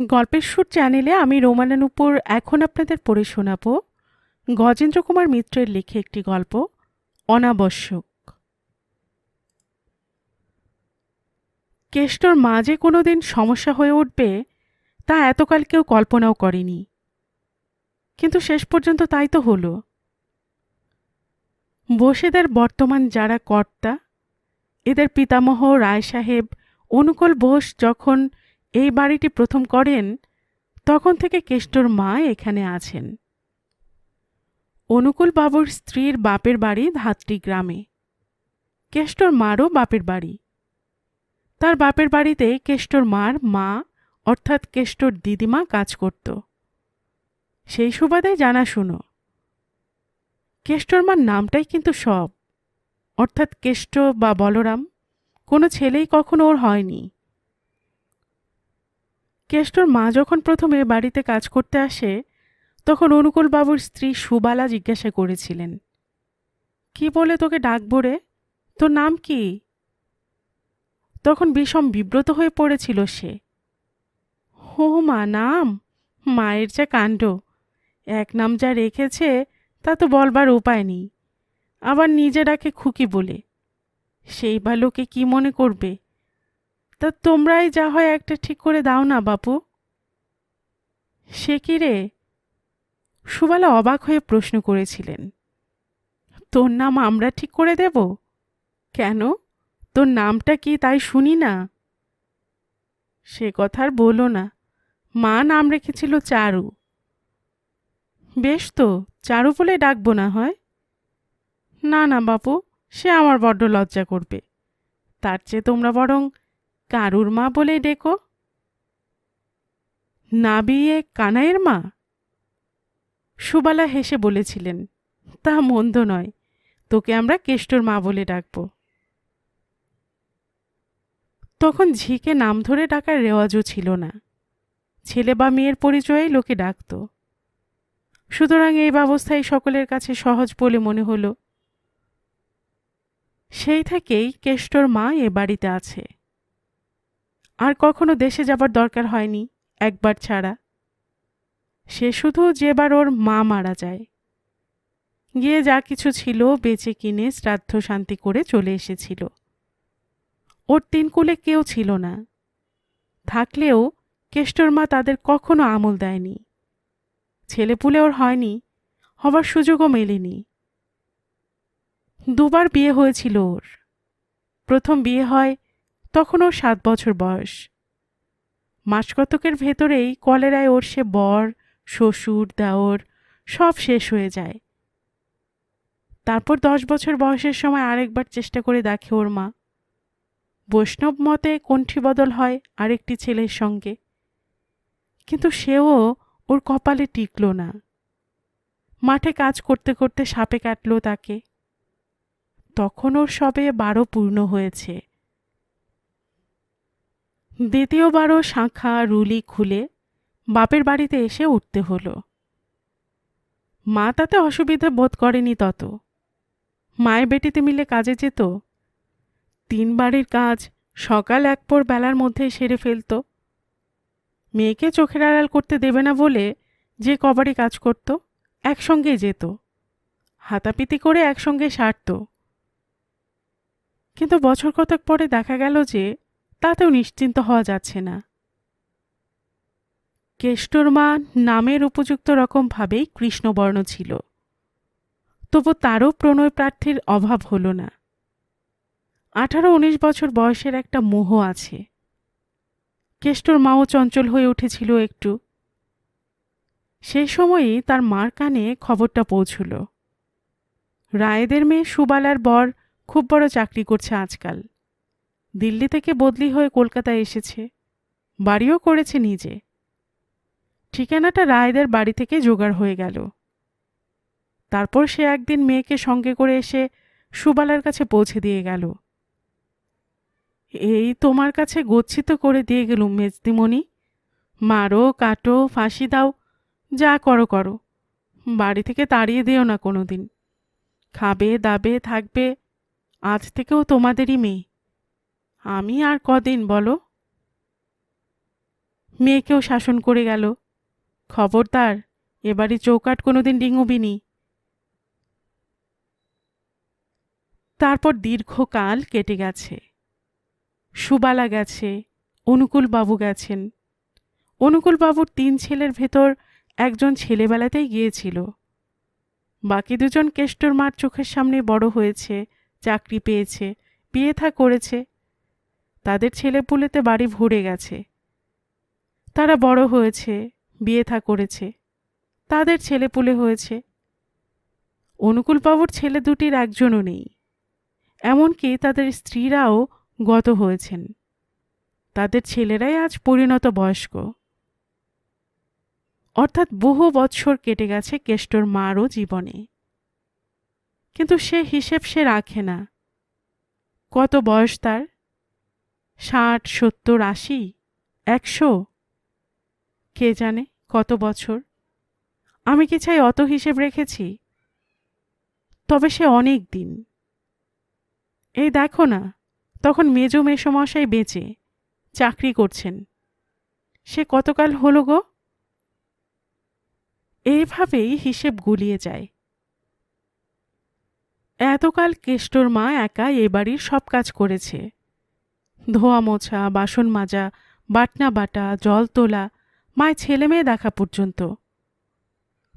গল্পের সুর চ্যানেলে আমি রোমানানুপুর এখন আপনাদের পড়ে শোনাব গজেন্দ্র কুমার মিত্রের লেখে একটি গল্প, অনাবশ্যক। কেষ্টর মা যে কোনোদিন সমস্যা হয়ে উঠবে, তা এতকাল কেউ কল্পনাও করেনি। কিন্তু শেষ পর্যন্ত তাই তো হলো। বসেদের বর্তমান যারা কর্তা, এদের পিতামহ রায় সাহেব অনুকূল বোস যখন এই বাড়িটি প্রথম করেন, তখন থেকে কেষ্টর মা এখানে আছেন। অনুকূল বাবুর স্ত্রীর বাপের বাড়ি ধাত্রী গ্রামে। কেষ্টর মারও বাপের বাড়ি। তার বাপের বাড়িতে কেষ্টর মার মা, অর্থাৎ কেষ্টর দিদিমা কাজ করত। সেই সুবাদে জানা শুনো কেষ্টর মার নামটাই কিন্তু সব, অর্থাৎ কেষ্ট বা বলরাম, কোনো ছেলেই কখনো ওর হয়নি। কেষ্টর মা যখন প্রথমে বাড়িতে কাজ করতে আসে, তখন অনুকূলবাবুর স্ত্রী সুবালা জিজ্ঞাসা করেছিলেন, কি বলে তোকে ডাকবো রে? তোর নাম কি? তখন বিষম বিব্রত হয়ে পড়েছিল সে। হো মা, নাম? মায়ের যা কাণ্ড। এক নাম যা রেখেছে, তা তো বলবার উপায় নেই। আবার নিজে ডাকে খুকি বলে। সেই বা লোকে কি মনে করবে? তা তোমরাই যা হয় একটা ঠিক করে দাও না, বাপু। সে কি রে? সুবালা অবাক হয়ে প্রশ্ন করেছিলেন। তোর নাম আমরা ঠিক করে দেব? কেন? তোর নামটা কি তাই শুনি না? সে কথা আর বলো না। মা নাম রেখেছিল চারু। বেশ তো, চারু বলে ডাকবো না হয়? না না, বাপু, সে আমার বড্ড লজ্জা করবে। তার চেয়ে তোমরা বরং কারুর মা বলে ডেকো? না বিয়ে কানাইয়ের মা? সুবালা হেসে বলেছিলেন, তা মন্দ নয়, তোকে আমরা কেষ্টর মা বলে ডাকব। তখন ঝিকে নাম ধরে ডাকার রেওয়াজও ছিল না। ছেলে বা মেয়ের পরিচয়ে লোকে ডাকত। সুতরাং এই ব্যবস্থাই সকলের কাছে সহজ বলে মনে হলো। সেই থেকেই কেষ্টর মা এ বাড়িতে আছে। আর কখনো দেশে যাবার দরকার হয়নি, একবার ছাড়া। সে শুধু যেবার ওর মা মারা যায়। গিয়ে যা কিছু ছিল বেচে কিনে শ্রাদ্ধ শান্তি করে চলে এসেছিল। ওর তিনকুলে কেউ ছিল না। থাকলেও কেষ্টর মা তাদের কখনো আমল দেয়নি। ছেলেপুলে ওর হয়নি, হবার সুযোগও মেলেনি। দুবার বিয়ে হয়েছিল ওর। প্রথম বিয়ে হয় তখন ওর সাত বছর বয়স। মাসকতকের ভেতরেই কলেরায় ওর সে বর, শ্বশুর, দেওর সব শেষ হয়ে যায়। তারপর দশ বছর বয়সের সময় আরেকবার চেষ্টা করে দেখে ওর মা। বৈষ্ণব মতে কণ্ঠী বদল হয় আরেকটি ছেলের সঙ্গে। কিন্তু সেও ওর কপালে টিকল না। মাঠে কাজ করতে করতে সাপে কাটল তাকে। তখন ওর সবে বারো পূর্ণ হয়েছে। দ্বিতীয়বারও শাঁখা রুলি খুলে বাপের বাড়িতে এসে উঠতে হলো। মা তাতে অসুবিধে বোধ করেনি তত। মায়ের বেটিতে মিলে কাজে যেত। তিন বাড়ির কাজ সকাল এক পর বেলার মধ্যে সেরে ফেলত। মেয়েকে চোখের আড়াল করতে দেবে না বলে যে কবারই কাজ করত একসঙ্গেই যেত। হাতাপিতি করে একসঙ্গে সারত। কিন্তু বছর কতক পরে দেখা গেল যে তাতেও নিশ্চিন্ত হওয়া যাচ্ছে না। কেষ্টর মা নামের উপযুক্ত রকমভাবেই কৃষ্ণবর্ণ ছিল। তবু তারও প্রণয় প্রার্থীর অভাব হল না। আঠারো উনিশ বছর বয়সের একটা মোহ আছে। কেষ্টর মাও চঞ্চল হয়ে উঠেছিল একটু। সেই সময়ই তার মার কানে খবরটা পৌঁছল। রায়েদের মেয়ে সুবালার বর খুব বড় চাকরি করছে আজকাল। দিল্লি থেকে বদলি হয়ে কলকাতায় এসেছে। বাড়িও করেছে নিজে। ঠিকানাটা রায়দের বাড়ি থেকে জোগাড় হয়ে গেল। তারপর সে একদিন মেয়েকে সঙ্গে করে এসে সুবালার কাছে পৌঁছে দিয়ে গেল। এই তোমার কাছে গচ্ছিত করে দিয়ে গেলুম মেজদিমণি। মারো, কাটো, ফাঁসি দাও, যা করো করো। বাড়ি থেকে তাড়িয়ে দিও না কোনো দিন খাবে, দাবে, থাকবে, আজ থেকেও তোমাদেরই মেয়ে। আমি আর কদিন, বলো? মেয়েকেও শাসন করে গেল। খবরদার এবারে চৌকাট কোনোদিন ডিঙুবিনি। তারপর দীর্ঘকাল কেটে গেছে। সুবালা গেছে, অনুকূলবাবু গেছেন। অনুকূলবাবুর তিন ছেলের ভেতর একজন ছেলেবেলাতেই গিয়েছিল। বাকি দুজন কেষ্টর মার চোখের সামনে বড় হয়েছে, চাকরি পেয়েছে, বিয়ে থা করেছে তাদের ছেলেপুলেতে বাড়ি ভরে গেছে। তারা বড় হয়েছে বিয়ে থা করেছে। তাদের ছেলেপুলে হয়েছে। অনুকূলবাবুর ছেলে দুটির একজনও নেই। এমনকি তাদের স্ত্রীরাও গত হয়েছেন। তাদের ছেলেরাই আজ পরিণত বয়স্ক। অর্থাৎ বহু বৎসর কেটে গেছে কেষ্টর মারও জীবনে। কিন্তু সে হিসেব সে রাখে না। কত বয়স তার? ষাট, সত্তর, আশি, একশো? কে জানে কত বছর? আমি কি চাই অত হিসেব রেখেছি? তবে সে অনেক দিন। এই দেখো না, তখন মেজো মেসমশাই বেঁচে চাকরি করছেন। সে কতকাল হলো গো? এইভাবেই হিসেব গুলিয়ে যায়। এতকাল কেষ্টর মা একা এ বাড়ির সব কাজ করেছে। ধোয়া মোছা, বাসন মাজা, বাটনা বাটা, জল তোলা, মায় ছেলে মেয়ে দেখা পর্যন্ত।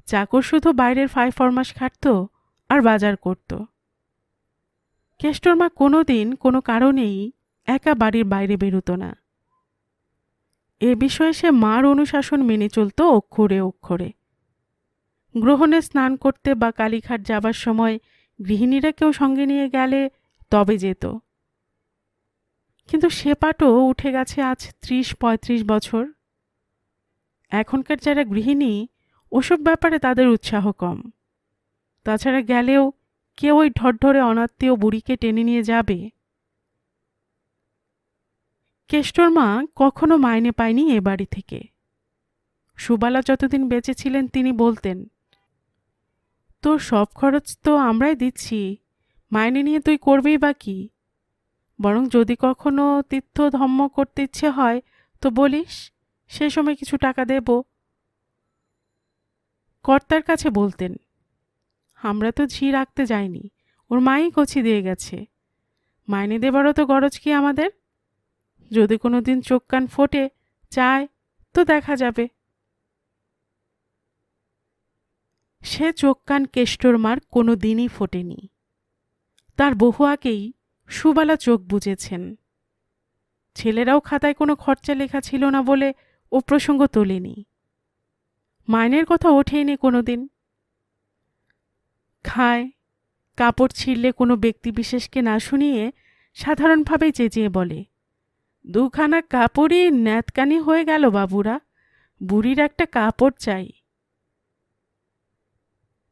চাকর শুধু বাইরের ফাই ফরমাস খাটত আর বাজার করত। কেষ্টর মা কোনো দিন কোনো কারণেই একা বাড়ির বাইরে বেরোতো না। এ বিষয়ে সে মার অনুশাসন মেনে চলত অক্ষরে অক্ষরে। গ্রহণে স্নান করতে বা কালীঘাট যাবার সময় গৃহিণীরা কেউ সঙ্গে নিয়ে গেলে তবে যেত। কিন্তু সে পাটও উঠে গেছে আজ ত্রিশ, পঁয়ত্রিশ বছর। এখনকার যারা গৃহিণী, ওসব ব্যাপারে তাদের উৎসাহ কম। তাছাড়া গেলেও কেউ ওই ঢরঢরে অনাত্মীয় বুড়িকে টেনে নিয়ে যাবে। কেষ্টর মা কখনো মাইনে পায়নি এ বাড়ি থেকে। সুবালা যতদিন বেঁচে ছিলেন তিনি বলতেন, তোর সব খরচ তো আমরাই দিচ্ছি, মাইনে নিয়ে তুই করবেই বা কি? বরং যদি কখনো তীর্থ ধম্ম করতে ইচ্ছে হয়, তো বলিস, সে সময় কিছু টাকা দেব। কর্তার কাছে বলতেন, আমরা তো ঝি রাখতে যাইনি, ওর মাই কচি দিয়ে গেছে। মাইনে দেবারও তো গরজ কি আমাদের? যদি কোনো দিন চোখ কান ফোটে, চায়, তো দেখা যাবে। সে চোখ কান কেষ্টর মার কোনো দিনই ফোটেনি। তার বহু আগেই সুবালা চোখ বুঝেছেন ছেলেরাও খাতায় কোনো খরচা লেখা ছিল না বলে ও প্রসঙ্গ তোলেনি। মাইনের কথা ওঠেইনি কোনো দিন খায়, কাপড় ছিঁড়লে কোনো ব্যক্তি বিশেষকে না শুনিয়ে সাধারণভাবেই চেঁচিয়ে বলে, দুখানা কাপড়ই ন্যাতকানি হয়ে গেল বাবুরা, বুড়ির একটা কাপড় চাই।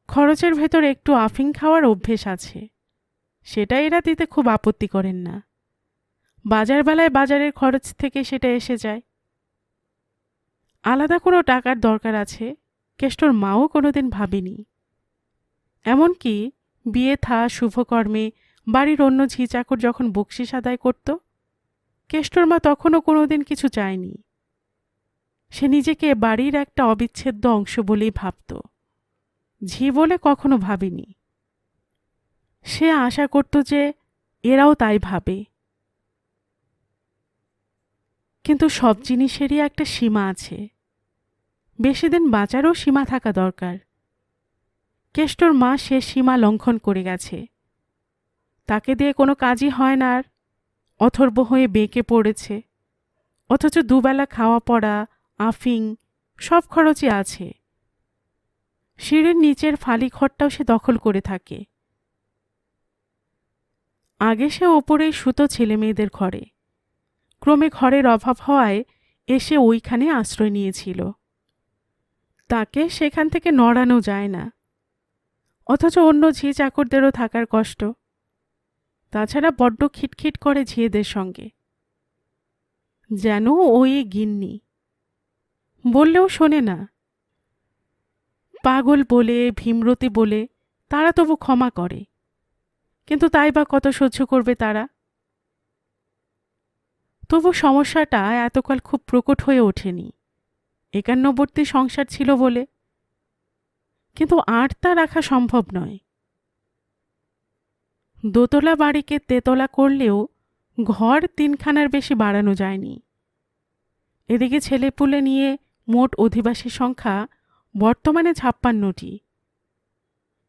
খরচের ভেতর একটু আফিং খাওয়ার অভ্যেস আছে। সেটা এরা দিতে খুব আপত্তি করেন না। বাজার বেলায় বাজারের খরচ থেকে সেটা এসে যায়। আলাদা কোনো টাকার দরকার আছে, কেষ্টর মাও কোনোদিন ভাবেনি। এমনকি বিয়ে থা, শুভকর্মে, বাড়ির অন্য ঝি চাকর যখন বকশিস আদায় করত, কেষ্টর মা তখনও কোনোদিন কিছু চায়নি। সে নিজেকে বাড়ির একটা অবিচ্ছেদ্য অংশ বলেই ভাবত। ঝি বলে কখনো ভাবিনি। সে আশা করত যে এরাও তাই ভাবে। কিন্তু সব জিনিসেরই একটা সীমা আছে। বেশি দিন বাঁচারও সীমা থাকা দরকার। কেষ্টর মা সে সীমা লঙ্ঘন করে গেছে। তাকে দিয়ে কোনো কাজই হয় না আর, অথর্ব হয়ে বেঁকে পড়েছে। অথচ দুবেলা খাওয়া পড়া, আফিং, সব খরচই আছে। সিঁড়ির নিচের ফালি ঘরটাও সে দখল করে থাকে। আগে সে ওপরেই সুতো ছেলে মেয়েদের ঘরে। ক্রমে ঘরের অভাব হওয়ায় এসে ওইখানে আশ্রয় নিয়েছিল। তাকে সেখান থেকে নড়ানো যায় না। অথচ অন্য ঝি চাকরদেরও থাকার কষ্ট। তাছাড়া বড্ড খিটখিট করে ঝিয়েদের সঙ্গে। যেন ওই গিন্নি। বললেও শোনে না। পাগল বলে, ভীমরতি বলে, তারা তবু ক্ষমা করে। কিন্তু তাই বা কত সহ্য করবে তারা? তবু সমস্যাটা এতকাল খুব প্রকট হয়ে ওঠেনি। একান্নবর্তী সংসার ছিল বলে। কিন্তু আর তা রাখা সম্ভব নয়। দোতলা বাড়িকে তেতলা করলেও ঘর তিনখানার বেশি বাড়ানো যায়নি। এদিকে ছেলেপুলে নিয়ে মোট অধিবাসী সংখ্যা বর্তমানে ছাপ্পান্নটি।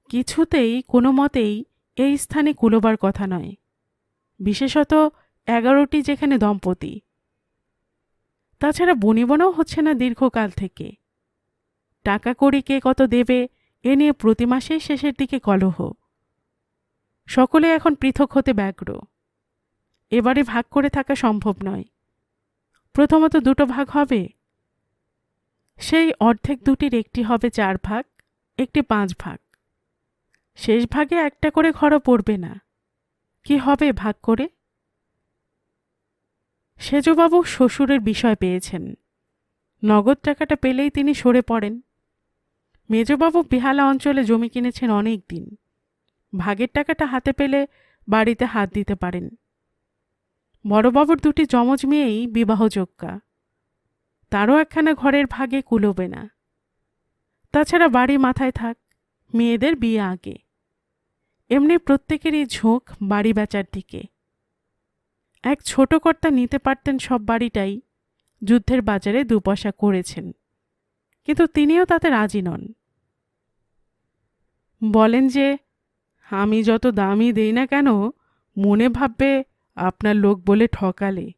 কিছুতেই কোনো মতেই এই স্থানে কুলোবার কথা নয়, বিশেষত এগারোটি যেখানে দম্পতি। তাছাড়া বনিবনাও হচ্ছে না দীর্ঘকাল থেকে। টাকা কড়ি কে কত দেবে, এ নিয়ে প্রতি মাসেই শেষের দিকে কলহ। সকলে এখন পৃথক হতে ব্যগ্র। এবারে ভাগ করে থাকা সম্ভব নয়। প্রথমত দুটো ভাগ হবে। সেই অর্ধেক দুটির একটি হবে চার ভাগ, একটি পাঁচ ভাগ। শেষ ভাগে একটা করে ঘরও পড়বে না। কি হবে ভাগ করে? সেজবাবু শ্বশুরের বিষয় পেয়েছেন। নগদ টাকাটা পেলেই তিনি সরে পড়েন। মেজবাবু বেহালা অঞ্চলে জমি কিনেছেন অনেক দিন। ভাগের টাকাটা হাতে পেলে বাড়িতে হাত দিতে পারেন। বড়বাবুর দুটি যমজ মেয়েই বিবাহযোগ্যা। তারও একখানা ঘরের ভাগে কুলোবে না। তাছাড়া বাড়ি মাথায় থাক, মেয়েদের বিয়ে আগে। এমনি প্রত্যেকেরই ঝোঁক বাড়ি বেচার দিকে। এক ছোট কর্তা নিতে পারতেন সব বাড়িটাই, যুদ্ধের বাজারে দুপয়সা করেছেন। কিন্তু তিনিও তাতে রাজি নন। বলেন যে, আমি যত দামই দেই না কেন, মনে ভাববে আপনার লোক বলে ঠকালে।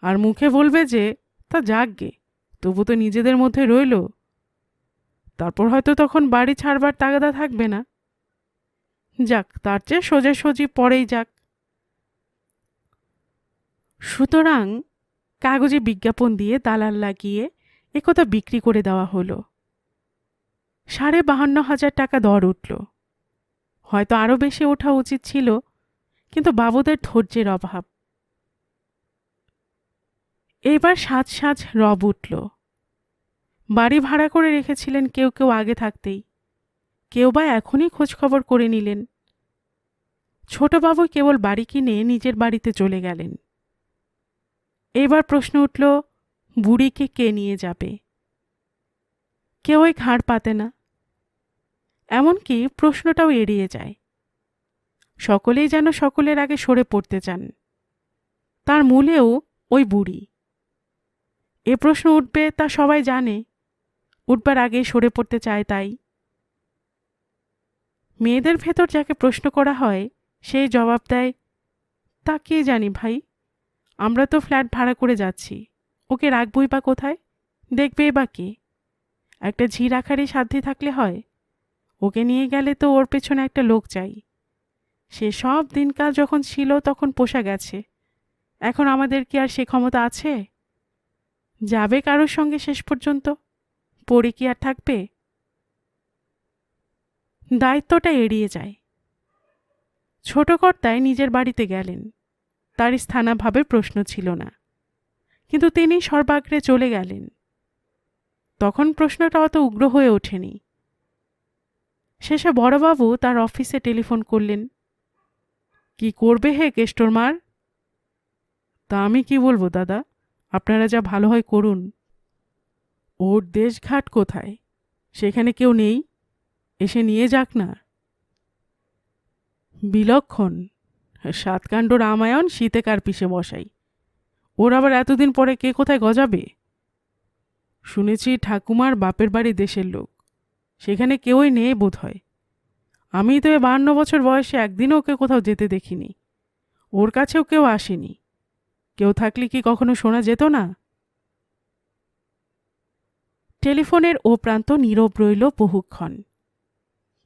আর মুখে বলবে যে, তা যাকগে, তবু তো নিজেদের মধ্যে রইল। তারপর হয়তো তখন বাড়ি ছাড়বার তাগাদা থাকবে না। যাক, তার চেয়ে সোজাসুজি পরেই যাক। সুতরাং কাগজে বিজ্ঞাপন দিয়ে দালাল লাগিয়ে একথা বিক্রি করে দেওয়া হলো। সাড়ে বাহান্ন হাজার টাকা দর উঠল। হয়তো আরও বেশি ওঠা উচিত ছিল, কিন্তু বাবুদের ধৈর্যের অভাব। এবার সাজ সাজ রব উঠল। বাড়ি ভাড়া করে রেখেছিলেন কেউ কেউ আগে থাকতেই। কেউ বা এখনই খোঁজখবর করে নিলেন। ছোটবাবু কেবল বাড়ি কিনে নিজের বাড়িতে চলে গেলেন। এবার প্রশ্ন উঠল, বুড়িকে কে নিয়ে যাবে? কেউই ঘাড় পাতে না। এমনকি প্রশ্নটাও এড়িয়ে যায়। সকলেই যেন সকলের আগে সরে পড়তে চান। তার মূলেও ওই বুড়ি। এ প্রশ্ন উঠবে তা সবাই জানে, উঠবার আগে সরে পড়তে চায় তাই। মেয়েদের ভেতর যাকে প্রশ্ন করা হয়, সে জবাব দেয়, তা কে জানি ভাই? আমরা তো ফ্ল্যাট ভাড়া করে যাচ্ছি। ওকে রাখবই বা কোথায়? দেখবে বা কে? একটা ঝি রাখারই সাধ্যে থাকলে হয়, ওকে নিয়ে গেলে তো ওর পেছনে একটা লোক চাই। সে সব দিনকাল যখন ছিল তখন পোষা গেছে। এখন আমাদের কি আর সে ক্ষমতা আছে? যাবে কারোর সঙ্গে শেষ পর্যন্ত? পড়ে কি আর থাকবে? দায়িত্বটা এড়িয়ে যায়। ছোট কর্তায় নিজের বাড়িতে গেলেন। তার স্থানাভাবে প্রশ্ন ছিল না। কিন্তু তিনি সর্বাগ্রে চলে গেলেন। তখন প্রশ্নটা অত উগ্র হয়ে ওঠেনি। শেষে বড়বাবু তার অফিসে টেলিফোন করলেন, কি করবে হে কেষ্টর মার? তা আমি কি বলব দাদা, আপনারা যা ভালো হয় করুন। ওর দেশঘাট কোথায়? সেখানে কেউ নেই? এসে নিয়ে যাক না। বিলক্ষণ, সাতকাণ্ড রামায়ণ শীতে কার পিষে বসাই। ওর আবার এতদিন পরে কে কোথায় গজাবে? শুনেছি ঠাকুমার বাপের বাড়ি দেশের লোক, সেখানে কেউই নেই বোধ হয়। আমি তো এ বাহান্ন বছর বয়সে একদিনও ওকে কোথাও যেতে দেখিনি। ওর কাছেও কেউ আসেনি। কেউ থাকলে কি কখনো শোনা যেত না? টেলিফোনের ও প্রান্ত নীরব রইল বহুক্ষণ।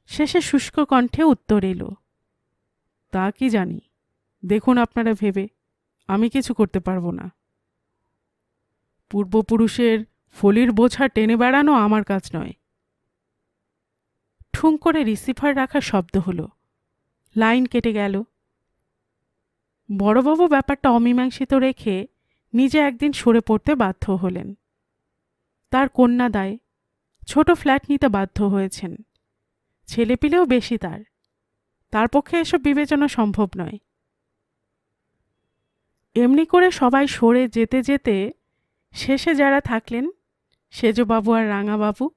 শেষে শুষ্ক কণ্ঠে উত্তর এলো, তা কি জানি? দেখুন আপনারা ভেবে, আমি কিছু করতে পারব না। পূর্বপুরুষের ফলির বোঝা টেনে বেড়ানো আমার কাজ নয়। ঠুং করে রিসিভার রাখা শব্দ হলো, লাইন কেটে গেল। বড়বাবু ব্যাপারটা অমীমাংসিত রেখে নিজে একদিন সরে পড়তে বাধ্য হলেন। তার কন্যা দায়, ছোট ফ্ল্যাট নিতে বাধ্য হয়েছেন। ছেলেপিলেও বেশি তার। তার পক্ষে এসব বিবেচনা সম্ভব নয়। এমনি করে সবাই সরে যেতে যেতে শেষে যারা থাকলেন সেজবাবু আর রাঙাবাবু,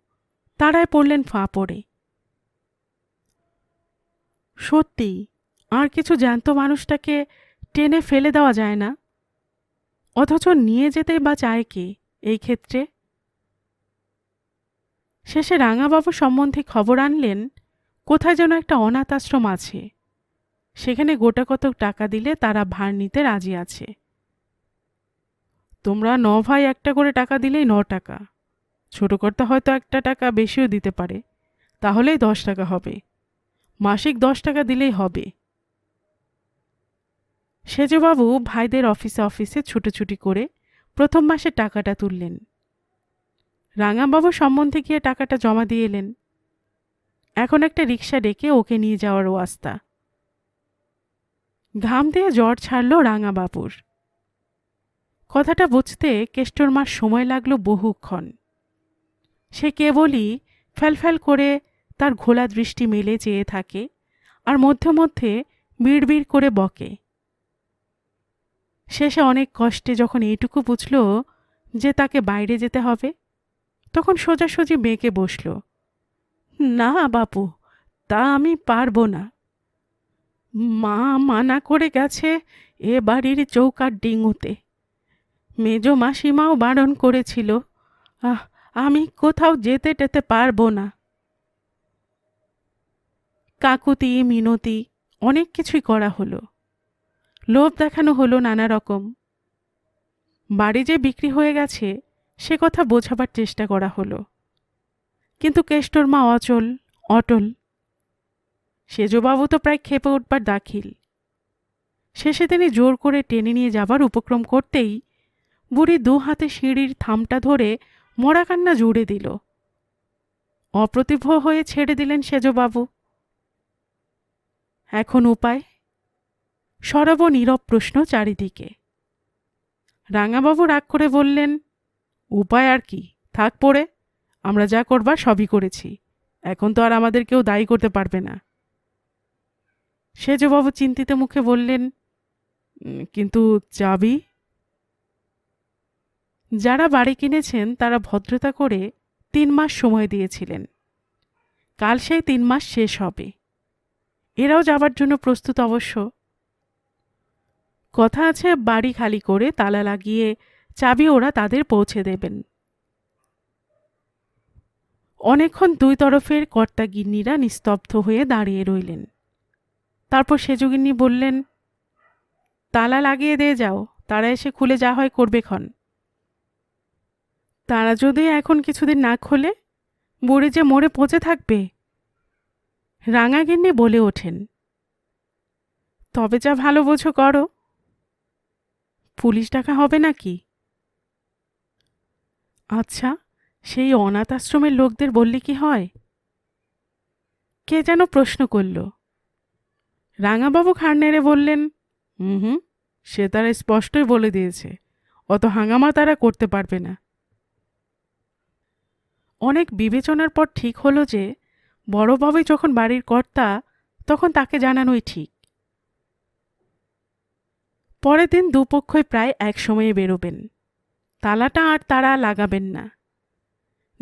তারাই পড়লেন ফাঁ পড়ে। সত্যি, আর কিছু জ্যান্ত মানুষটাকে টেনে ফেলে দেওয়া যায় না? অথচ নিয়ে যেতেই বা চায় কে এই ক্ষেত্রে? শেষে রাঙাবাবু সম্বন্ধে খবর আনলেন কোথায় যেন একটা অনাথ আশ্রম আছে। সেখানে গোটা কত টাকা দিলে তারা ভার নিতে রাজি আছে। তোমরা ন ভাই একটা করে টাকা দিলেই ন টাকা। ছোট কর্তা হয়তো একটা টাকা বেশিও দিতে পারে। তাহলেই দশ টাকা হবে। মাসিক দশ টাকা দিলেই হবে। সেজবাবু ভাইদের অফিসে অফিসে ছুটোছুটি করে প্রথম মাসে টাকাটা তুললেন। রাঙাবাবু সম্বন্ধে গিয়ে টাকাটা জমা দিয়ে এলেন। এখন একটা রিক্সা ডেকে ওকে নিয়ে যাওয়ার ওয়াস্তা ঘাম দিয়ে জ্বর ছাড়ল রাঙাবাবুর কথাটা বুঝতে কেষ্টর মার সময় লাগল বহুক্ষণ। সে কেবলই ফ্যালফ্যাল করে তার ঘোলা দৃষ্টি মেলে চেয়ে থাকে আর মধ্যে মধ্যে বিড়বিড় করে বকে। শেষে অনেক কষ্টে যখন এইটুকু বুঝল যে তাকে বাইরে যেতে হবে, তখন সোজাসুজি বেঁকে বসল। না বাপু, তা আমি পারব না। মা মানা করে গেছে এ বাড়ির চৌকার ডিঙুতে। মেজ মাসিমাও বারণ করেছিল, আহ, আমি কোথাও যেতে টেতে পারব না। কাকুতি, মিনতি, অনেক কিছুই করা হলো। লোভ দেখানো হলো নানা রকম। বাড়ি যে বিক্রি হয়ে গেছে, সে কথা বোঝাবার চেষ্টা করা হলো। কিন্তু কেষ্টর মা অচল, অটল। সেজবাবু তো প্রায় খেপে উঠবার দাখিল। শেষে তিনি জোর করে টেনে নিয়ে যাবার উপক্রম করতেই বুড়ি দু হাতে সিঁড়ির থামটা ধরে মরা কান্না জুড়ে দিল। অপ্রতিভ হয়ে ছেড়ে দিলেন সেজবাবু। এখন উপায়? সরব নীরব প্রশ্ন চারিদিকে। রাঙাবাবু রাগ করে বললেন, উপায় আর কি, থাক পড়ে। আমরা যা করবার সবই করেছি। এখন তো আর আমাদের কেউ দায়ী করতে পারবে না। সেজবাবু চিন্তিত মুখে বললেন কিন্তু চাবি? যারা বাড়ি কিনেছেন, তারা ভদ্রতা করে তিন মাস সময় দিয়েছিলেন। কাল সেই তিন মাস শেষ হবে। এরাও যাবার জন্য প্রস্তুত অবশ্য। কথা আছে, বাড়ি খালি করে তালা লাগিয়ে চাবি ওরা তাদের পৌঁছে দেবেন। অনেকক্ষণ দুই তরফের কর্তা গিন্নিরা নিস্তব্ধ হয়ে দাঁড়িয়ে রইলেন। তারপর সেজগিন্নি বললেন, তালা লাগিয়ে দিয়ে যাও, তারা এসে খুলে যা হয় করবে ক্ষণ। তারা যদি এখন কিছুদিন না খোলে, বুড়ি যে মরে পচে থাকবে? রাঙাগিন্নি বলে ওঠেন, তবে যা ভালো বোঝো করো। পুলিশ ডাকা হবে নাকি? আচ্ছা সেই অনাথ আশ্রমের লোকদের বললে কি হয়? কে যেন প্রশ্ন করল। রাঙাবাবু খাড় নেড়ে বললেন হুম হুম, সে তারা স্পষ্টই বলে দিয়েছে, অত হাঙ্গামা তারা করতে পারবে না। অনেক বিবেচনার পর ঠিক হলো যে, বড়বাবু যখন বাড়ির কর্তা, তখন তাকে জানানোই ঠিক। পরের দিন দুপক্ষই প্রায় এক সময়ে বেরোবেন। তালাটা আর তারা লাগাবেন না।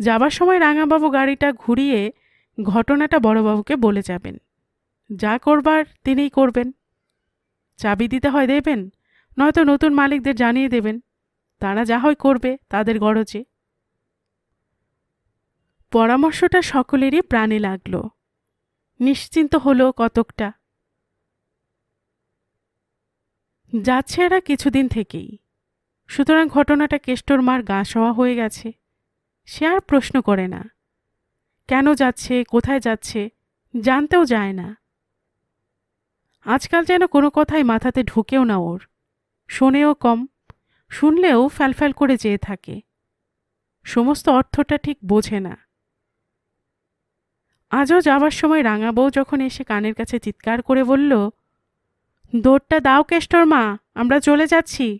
যাবার সময় রাঙাবাবু গাড়িটা ঘুরিয়ে ঘটনাটা বড়বাবুকে বলে যাবেন। যা করবার তিনিই করবেন। চাবি দিতে হয় দেবেন, নয়তো নতুন মালিকদের জানিয়ে দেবেন। তারা যা হয় করবে তাদের গরজে। পরামর্শটা সকলেরই প্রাণে লাগল। নিশ্চিন্ত হলো কতকটা। যাচ্ছে এরা কিছুদিন থেকেই। সুতরাং ঘটনাটা কেষ্টর মার গা হয়ে গেছে। সে আর প্রশ্ন করে না। কেন যাচ্ছে, কোথায় যাচ্ছে, জানতেও যায় না। আজকাল যেন কোনো কথাই মাথাতে ঢুকেও না ওর। শোনেও কম, শুনলেও ফ্যালফ্যাল করে যেয়ে থাকে। সমস্ত অর্থটা ঠিক বোঝে না। আজও যাবার সময় রাঙা বউ যখন এসে কানের কাছে চিৎকার করে বলল দৌড়টা দাও কেষ্টর মা, আমরা চলে যাচ্ছি।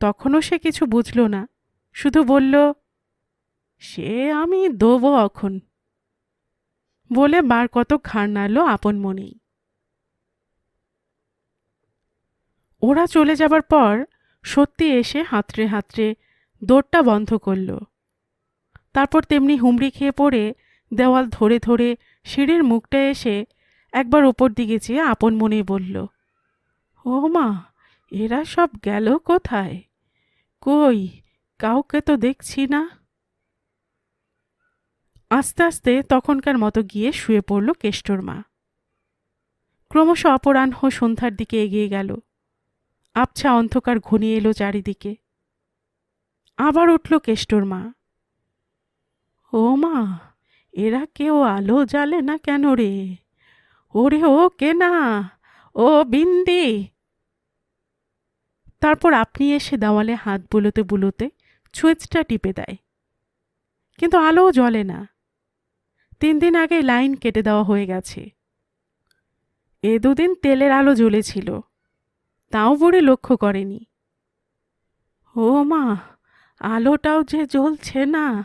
তখনও সে কিছু বুঝল না। শুধু বলল, সে আমি দেবো এখন। বলে বার কত ঘাড় নাড়ল আপন মনেই ওরা চলে যাবার পর সত্যি এসে হাতড়ে হাতড়ে দৌড়টা বন্ধ করল। তারপর তেমনি হুমড়ি খেয়ে পড়ে দেওয়াল ধরে ধরে সিঁড়ির মুখটা এসে একবার ওপর দিকে চেয়ে আপন মনেই বলল, ও মা, এরা সব গেল কোথায়? কই কাউকে তো দেখছি না। আস্তে আস্তে তখনকার মতো গিয়ে শুয়ে পড়ল কেষ্টর মা। ক্রমশ অপরাহ্ন সন্ধ্যার দিকে এগিয়ে গেল। আবছা অন্ধকার ঘনিয়ে এলো চারিদিকে। আবার উঠল কেষ্টর মা। ও মা, এরা কেউ আলো জ্বালে না কেন রে? ওরে ও কে না ও বিন্দি। তারপর আপনি এসে দেওয়ালে হাত বুলোতে বুলোতে সুইচটা টিপে দেয়। কিন্তু আলোও জ্বলে না। তিন দিন আগে লাইন কেটে দেওয়া হয়ে গেছে। এ দুদিন তেলের আলো জ্বলেছিল। তাও বুড়ি লক্ষ্য করেনি। ও মা, আলোটাও যে জ্বলছে না।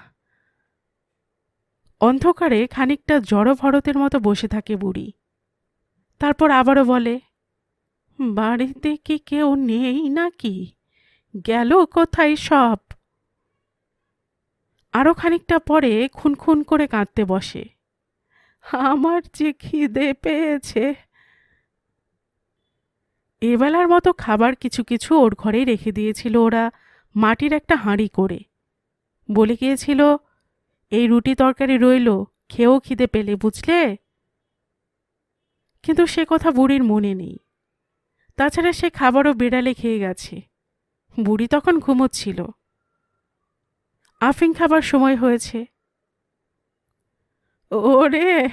অন্ধকারে খানিকটা জড় ভরতের মতো বসে থাকে বুড়ি। তারপর আবারও বলে, বাড়িতে কি কেউ নেই নাকি? গেল কোথায় সব? আরও খানিকটা পরে খুনখুন করে কাঁদতে বসে। আমার যে খিদে পেয়েছে। এবেলার মতো খাবার কিছু কিছু ওর ঘরেই রেখে দিয়েছিল ওরা মাটির একটা হাঁড়ি করে। বলে গিয়েছিল, এই রুটি তরকারি রইল, খেয়েও খিদে পেলে, বুঝলে? কিন্তু সে কথা বুড়ির মনে নেই। তাছাড়া সে খাবারও বেড়ালে খেয়ে গেছে। বুড়ি তখন ঘুমোচ্ছিল। আফিং খাবার সময় হয়েছে। ওরে,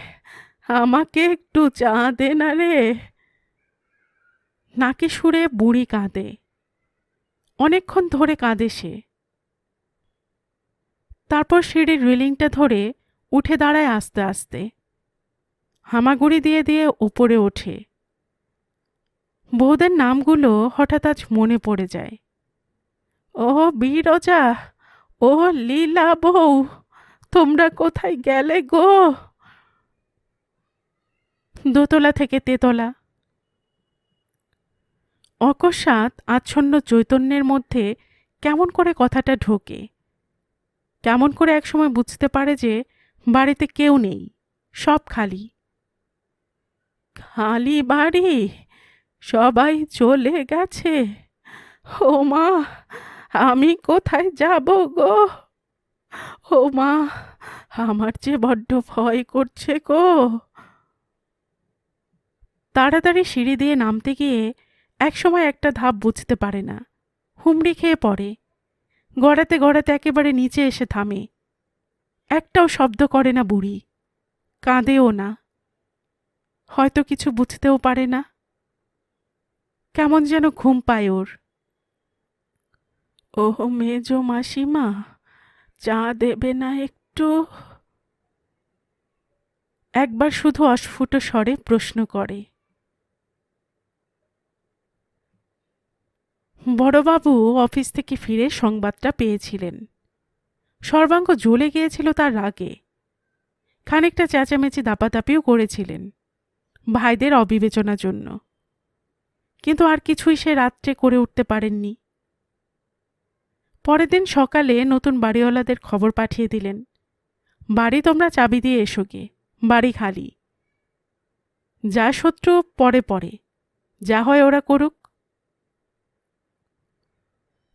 আমাকে একটু চা দে না রে। নাকি সুরে বুড়ি কাঁদে। অনেকক্ষণ ধরে কাঁদে সে। তারপর সিঁড়ির রেলিংটা ধরে উঠে দাঁড়ায় আস্তে আস্তে। হামাগুড়ি দিয়ে দিয়ে উপরে ওঠে। বউদের নামগুলো হঠাৎ আজ মনে পড়ে যায়। ও বিরজা! ও লীলা বউ, তোমরা কোথায় গেলে গো? দোতলা থেকে তেতলা। অকস্মাৎ আচ্ছন্ন চৈতন্যের মধ্যে কেমন করে কথাটা ঢোকে? কেমন করে একসময় বুঝতে পারে যে বাড়িতে কেউ নেই, সব খালি। খালি বাড়ি? সবাই চলে গেছে। ও মা আমি কোথায় যাব গো? ও মা, আমার যে বড্ড ভয় করছে গো। তাড়াতাড়ি সিঁড়ি দিয়ে নামতে গিয়ে একসময় একটা ধাপ বুঝতে পারে না। হুমড়ি খেয়ে পড়ে। গড়াতে গড়াতে একেবারে নিচে এসে থামে। একটাও শব্দ করে না বুড়ি। কাঁদেও না। হয়তো কিছু বুঝতেও পারে না। কেমন যেন ঘুম পায় ওর। ও মেজো মাসিমা, চা দেবে না একটু? একবার শুধু অস্ফুট স্বরে প্রশ্ন করে। বড়বাবু অফিস থেকে ফিরে সংবাদটা পেয়েছিলেন। সর্বাঙ্গ জ্বলে গিয়েছিল তার রাগে। খানিকটা চেঁচামেচি দাপাদাপিও করেছিলেন ভাইদের অবিবেচনার জন্য। কিন্তু আর কিছুই সে রাত্রে করে উঠতে পারেননি। পরের দিন সকালে নতুন বাড়িওয়ালাদের খবর পাঠিয়ে দিলেন। বাড়ি তোমরা চাবি দিয়ে এসো গে, বাড়ি খালি। যা শত্রু পরে পরে, যা হয় ওরা করুক।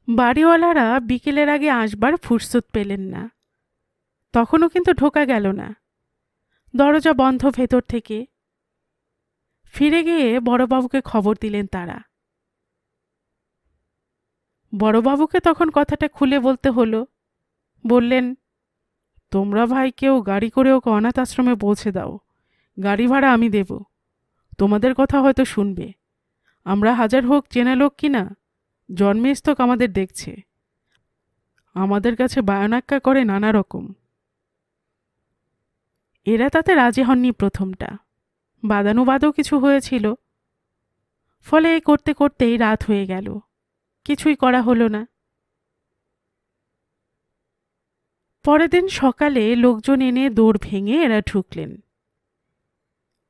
বাড়িওয়ালারা বিকেলের আগে আসবার ফুরসত পেলেন না। তখনও কিন্তু ঢোকা গেল না। দরজা বন্ধ ভেতর থেকে। ফিরে গিয়ে বড়বাবুকে খবর দিলেন তারা। বড়বাবুকে তখন কথাটা খুলে বলতে হলো। বললেন, তোমরা ভাই কেউ গাড়ি করে ওকে অনাথ আশ্রমে পৌঁছে দাও। গাড়ি ভাড়া আমি দেব। তোমাদের কথা হয়তো শুনবে। আমরা হাজার হোক চেনা লোক কিনা জন্মেস্তক আমাদের দেখছে। আমাদের কাছে বায়নাক্কা করে নানা রকম। এরা তাতে রাজি হননি প্রথমটা। বাদানুবাদও কিছু হয়েছিল। ফলে করতে করতেই রাত হয়ে গেল। কিছুই করা হলো না। পরের দিন সকালে লোকজন এনে দৌড় ভেঙে এরা ঢুকলেন।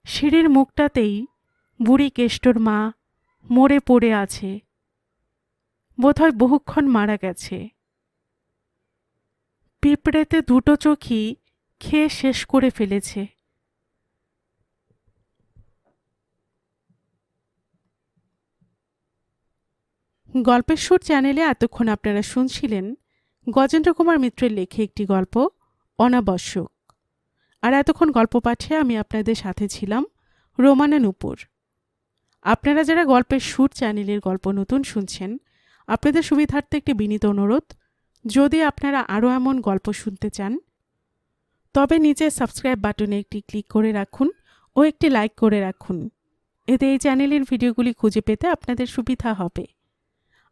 সিঁড়ির মুখটাতেই বুড়ি কেষ্টর মা মরে পড়ে আছে। বোধহয় বহুক্ষণ মারা গেছে। পিঁপড়েতে দুটো চোখই খেয়ে শেষ করে ফেলেছে। গল্পের সুর চ্যানেলে এতক্ষণ আপনারা শুনছিলেন গজেন্দ্র কুমার মিত্রের লেখে একটি গল্প, অনাবশ্যক। আর এতক্ষণ গল্প পাঠে আমি আপনাদের সাথে ছিলাম রোমানা নুপুর। আপনারা যারা গল্পের সুর চ্যানেলের গল্প নতুন শুনছেন, আপনাদের সুবিধার্থে একটি বিনীত অনুরোধ, যদি আপনারা আরও এমন গল্প শুনতে চান, তবে নিচে সাবস্ক্রাইব বাটনে একটি ক্লিক করে রাখুন ও একটি লাইক করে রাখুন। এতে এই চ্যানেলের ভিডিওগুলি খুঁজে পেতে আপনাদের সুবিধা হবে।